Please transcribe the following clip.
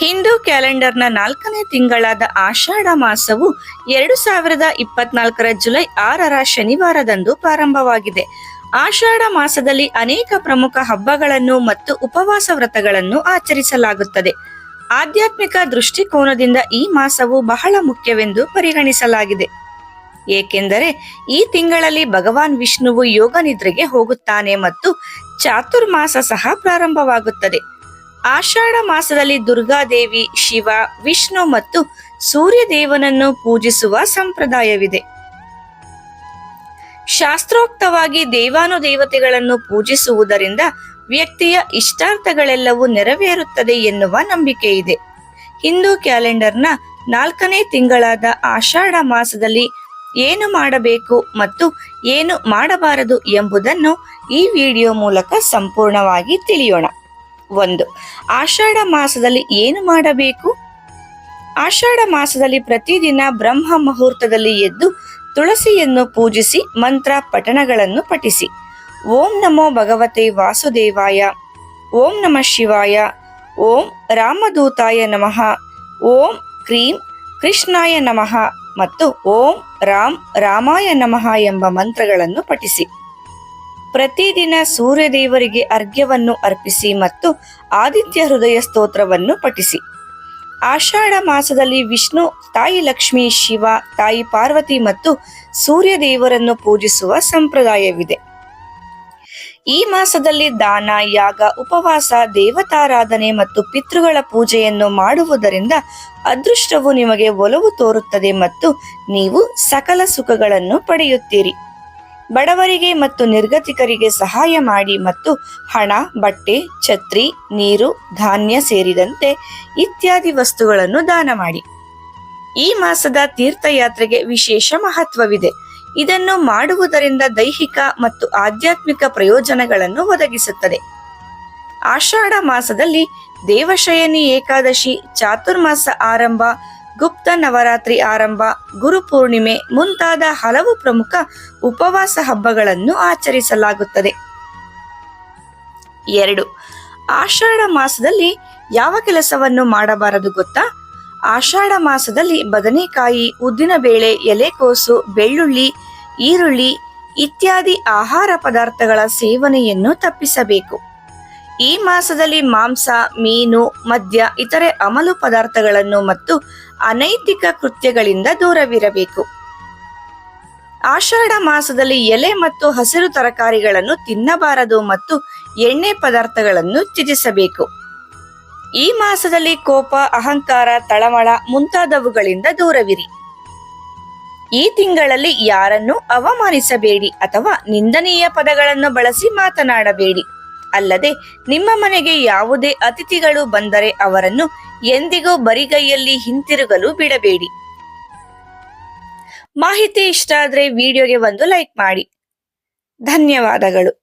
ಹಿಂದೂ ಕ್ಯಾಲೆಂಡರ್ನ ನಾಲ್ಕನೇ ತಿಂಗಳಾದ ಆಷಾಢ ಮಾಸವು ಎರಡು ಸಾವಿರದ ಇಪ್ಪತ್ನಾಲ್ಕರ ಜುಲೈ ಆರರ ಶನಿವಾರದಂದು ಪ್ರಾರಂಭವಾಗಿದೆ. ಆಷಾಢ ಮಾಸದಲ್ಲಿ ಅನೇಕ ಪ್ರಮುಖ ಹಬ್ಬಗಳನ್ನು ಮತ್ತು ಉಪವಾಸ ವ್ರತಗಳನ್ನು ಆಚರಿಸಲಾಗುತ್ತದೆ. ಆಧ್ಯಾತ್ಮಿಕ ದೃಷ್ಟಿಕೋನದಿಂದ ಈ ಮಾಸವು ಬಹಳ ಮುಖ್ಯವೆಂದು ಪರಿಗಣಿಸಲಾಗಿದೆ. ಏಕೆಂದರೆ ಈ ತಿಂಗಳಲ್ಲಿ ಭಗವಾನ್ ವಿಷ್ಣುವು ಯೋಗ ನಿದ್ರೆಗೆ ಹೋಗುತ್ತಾನೆ ಮತ್ತು ಚಾತುರ್ಮಾಸ ಸಹ ಪ್ರಾರಂಭವಾಗುತ್ತದೆ. ಆಷಾಢ ಮಾಸದಲ್ಲಿ ದುರ್ಗಾದೇವಿ, ಶಿವ, ವಿಷ್ಣು ಮತ್ತು ಸೂರ್ಯ ದೇವನನ್ನು ಪೂಜಿಸುವ ಸಂಪ್ರದಾಯವಿದೆ. ಶಾಸ್ತ್ರೋಕ್ತವಾಗಿ ದೇವಾನುದೇವತೆಗಳನ್ನು ಪೂಜಿಸುವುದರಿಂದ ವ್ಯಕ್ತಿಯ ಇಷ್ಟಾರ್ಥಗಳೆಲ್ಲವೂ ನೆರವೇರುತ್ತದೆ ಎನ್ನುವ ನಂಬಿಕೆ ಇದೆ ಹಿಂದೂ ಕ್ಯಾಲೆಂಡರ್ನ ನಾಲ್ಕನೇ ತಿಂಗಳಾದ ಆಷಾಢ ಮಾಸದಲ್ಲಿ ಏನು ಮಾಡಬೇಕು ಮತ್ತು ಏನು ಮಾಡಬಾರದು ಎಂಬುದನ್ನು ಈ ವಿಡಿಯೋ ಮೂಲಕ ಸಂಪೂರ್ಣವಾಗಿ ತಿಳಿಯೋಣ. ಒಂದು. ಆಷಾಢ ಮಾಸದಲ್ಲಿ ಏನು ಮಾಡಬೇಕು? ಆಷಾಢ ಮಾಸದಲ್ಲಿ ಪ್ರತಿದಿನ ಬ್ರಹ್ಮ ಮುಹೂರ್ತದಲ್ಲಿ ಎದ್ದು ತುಳಸಿಯನ್ನು ಪೂಜಿಸಿ ಮಂತ್ರ ಪಠಣಗಳನ್ನು ಪಠಿಸಿ. ಓಂ ನಮೋ ಭಗವತೆ ವಾಸುದೇವಾಯ. ಓಂ ನಮಃ ಶಿವಾಯ. ಓಂ ರಾಮದೂತಾಯ ನಮಃ. ಓಂ ಕ್ರೀಂ ಕೃಷ್ಣಾಯ ನಮಃ ಮತ್ತು ಓಂ ರಾಮ್ ರಾಮಾಯ ನಮಃ ಎಂಬ ಮಂತ್ರಗಳನ್ನು ಪಠಿಸಿ. ಪ್ರತಿದಿನ ಸೂರ್ಯದೇವರಿಗೆ ಅರ್ಘ್ಯವನ್ನು ಅರ್ಪಿಸಿ ಮತ್ತು ಆದಿತ್ಯ ಹೃದಯ ಸ್ತೋತ್ರವನ್ನು ಪಠಿಸಿ. ಆಷಾಢ ಮಾಸದಲ್ಲಿ ವಿಷ್ಣು, ತಾಯಿ ಲಕ್ಷ್ಮಿ, ಶಿವ, ತಾಯಿ ಪಾರ್ವತಿ ಮತ್ತು ಸೂರ್ಯ ದೇವರನ್ನು ಪೂಜಿಸುವ ಸಂಪ್ರದಾಯವಿದೆ. ಈ ಮಾಸದಲ್ಲಿ ದಾನ, ಯಾಗ, ಉಪವಾಸ, ದೇವತಾರಾಧನೆ ಮತ್ತು ಪಿತೃಗಳ ಪೂಜೆಯನ್ನು ಮಾಡುವುದರಿಂದ ಅದೃಷ್ಟವು ನಿಮಗೆ ಒಲವು ತೋರುತ್ತದೆ ಮತ್ತು ನೀವು ಸಕಲ ಸುಖಗಳನ್ನು ಪಡೆಯುತ್ತೀರಿ. ಬಡವರಿಗೆ ಮತ್ತು ನಿರ್ಗತಿಕರಿಗೆ ಸಹಾಯ ಮಾಡಿ ಮತ್ತು ಹಣ, ಬಟ್ಟೆ, ಛತ್ರಿ, ನೀರು, ಧಾನ್ಯ ಸೇರಿದಂತೆ ಇತ್ಯಾದಿ ವಸ್ತುಗಳನ್ನು ದಾನ ಮಾಡಿ. ಈ ಮಾಸದ ತೀರ್ಥಯಾತ್ರೆಗೆ ವಿಶೇಷ ಮಹತ್ವವಿದೆ. ಇದನ್ನು ಮಾಡುವುದರಿಂದ ದೈಹಿಕ ಮತ್ತು ಆಧ್ಯಾತ್ಮಿಕ ಪ್ರಯೋಜನಗಳನ್ನು ಒದಗಿಸುತ್ತದೆ. ಆಷಾಢ ಮಾಸದಲ್ಲಿ ದೇವಶಯನಿ ಏಕಾದಶಿ, ಚಾತುರ್ಮಾಸ ಆರಂಭ ಗುಪ್ತ ನವರಾತ್ರಿ ಆರಂಭ ಗುರುಪೂರ್ಣಿಮೆ ಮುಂತಾದ ಹಲವು ಪ್ರಮುಖ ಉಪವಾಸ ಹಬ್ಬಗಳನ್ನು ಆಚರಿಸಲಾಗುತ್ತದೆ. ಎರಡು. ಆಷಾಢ ಮಾಸದಲ್ಲಿ ಯಾವ ಕೆಲಸವನ್ನು ಮಾಡಬಾರದು ಗೊತ್ತಾ? ಆಷಾಢ ಮಾಸದಲ್ಲಿ ಬದನೆಕಾಯಿ ಉದ್ದಿನಬೇಳೆ ಎಲೆಕೋಸು ಬೆಳ್ಳುಳ್ಳಿ, ಈರುಳ್ಳಿ ಇತ್ಯಾದಿ ಆಹಾರ ಪದಾರ್ಥಗಳ ಸೇವನೆಯನ್ನು ತಪ್ಪಿಸಬೇಕು. ಈ ಮಾಸದಲ್ಲಿ ಮಾಂಸ, ಮೀನು, ಮದ್ಯ, ಇತರೆ ಅಮಲು ಪದಾರ್ಥಗಳನ್ನು ಮತ್ತು ಅನೈತಿಕ ಕೃತ್ಯಗಳಿಂದ ದೂರವಿರಬೇಕು. ಆಷಾಢ ಮಾಸದಲ್ಲಿ ಎಲೆ ಮತ್ತು ಹಸಿರು ತರಕಾರಿಗಳನ್ನು ತಿನ್ನಬಾರದು ಮತ್ತು ಎಣ್ಣೆ ಪದಾರ್ಥಗಳನ್ನು ತ್ಯಜಿಸಬೇಕು. ಈ ಮಾಸದಲ್ಲಿ ಕೋಪ, ಅಹಂಕಾರ, ತಳಮಳ ಮುಂತಾದವುಗಳಿಂದ ದೂರವಿರಿ. ಈ ತಿಂಗಳಲ್ಲಿ ಯಾರನ್ನು ಅವಮಾನಿಸಬೇಡಿ ಅಥವಾ ನಿಂದನೀಯ ಪದಗಳನ್ನು ಬಳಸಿ ಮಾತನಾಡಬೇಡಿ. ಅಲ್ಲದೆ ನಿಮ್ಮ ಮನೆಗೆ ಯಾವುದೇ ಅತಿಥಿಗಳು ಬಂದರೆ ಅವರನ್ನು ಎಂದಿಗೂ ಬರಿಗೈಯಲ್ಲಿ ಹಿಂತಿರುಗಲು ಬಿಡಬೇಡಿ. ಮಾಹಿತಿ ಇಷ್ಟ ಆದರೆ ವಿಡಿಯೋಗೆ ಒಂದು ಲೈಕ್ ಮಾಡಿ. ಧನ್ಯವಾದಗಳು.